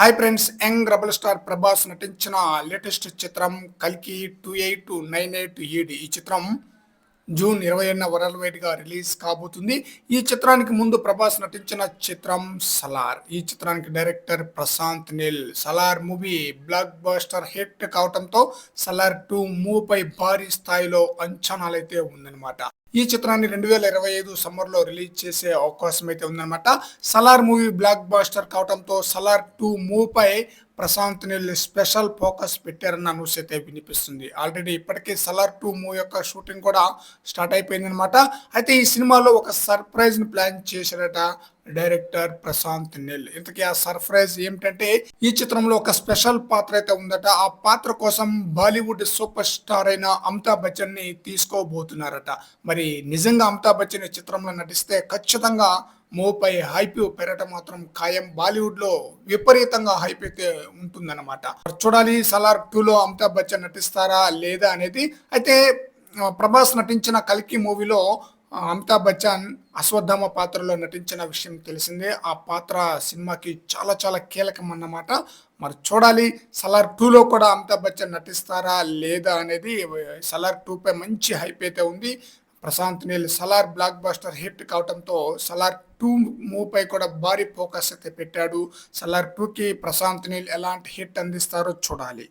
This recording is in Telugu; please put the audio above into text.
Hi friends young rebel star Prabhas నటించిన లేటెస్ట్ చిత్రం కల్కి two eight nine eight AD ఈ చిత్రం జూన్ ఇరవై ఏడున వరల్డ్ వైడ్గా రిలీజ్ కాబోతుంది. ఈ చిత్రానికి ముందు ప్రభాస్ నటించిన చిత్రం సలార్. ఈ చిత్రానికి director Prashanth Neel. Salaar movie blockbuster hit కావడంతో సలార్ టూ మూవీపై భారీ స్థాయిలో అంచనాలైతే ఉందన్నమాట. ఈ చిత్రాన్ని రెండు వేల ఇరవై ఐదు సమ్మర్లో రిలీజ్ చేసే అవకాశం అయితే ఉందన్నమాట. సలార్ మూవీ బ్లాక్ బాస్టర్ కావడంతో సలార్ టూ మూవ్ పై ప్రశాంత్ నీళ్ళు స్పెషల్ ఫోకస్ పెట్టారన్న న్యూస్ అయితే వినిపిస్తుంది. ఆల్రెడీ ఇప్పటికే సలార్ టూ మూవీ యొక్క షూటింగ్ కూడా స్టార్ట్ అయిపోయింది అనమాట అయితే ఈ సినిమాలో ఒక సర్ప్రైజ్ని ప్లాన్ చేశారట డైరెక్టర్ ప్రశాంత్ నిల్. ఇంతకీ ఆ సర్ప్రైజ్ ఏమిటంటే ఈ చిత్రంలో ఒక స్పెషల్ పాత్ర అయితే ఉందట. ఆ పాత్ర కోసం బాలీవుడ్ సూపర్ స్టార్ అయిన అమితాబ్ బచ్చన్ని తీసుకోబోతున్నారట. మరి నిజంగా అమితాబ్ బచ్చన్ ఈ చిత్రంలో నటిస్తే ఖచ్చితంగా మూపై హైప్ పెరగటం మాత్రం ఖాయం. బాలీవుడ్లో విపరీతంగా హైప్ అయితే ఉంటుందన్నమాట. చూడాలి సలార్ టూలో అమితాబ్ బచ్చన్ నటిస్తారా లేదా అనేది. అయితే ప్రభాస్ నటించిన కల్కి మూవీలో అమితాబ్ బచ్చన్ అశ్వత్థామ పాత్రలో నటించిన విషయం తెలిసిందే. ఆ పాత్ర సినిమాకి చాలా చాలా కీలకం అన్నమాట. మరి చూడాలి సలార్ టూలో కూడా అమితాబ్ బచ్చన్ నటిస్తారా లేదా అనేది సలార్ టూపై మంచి హైప్ అయితే ఉంది. Prashanth Neel Salaar blockbuster hit కావడంతో సలార్ టూ మూవ్ పై కూడా భారీ ఫోకస్ అయితే పెట్టాడు. సలార్ టూకి ప్రశాంత్ నీల్ ఎలాంటి హిట్ అందిస్తారో చూడాలి.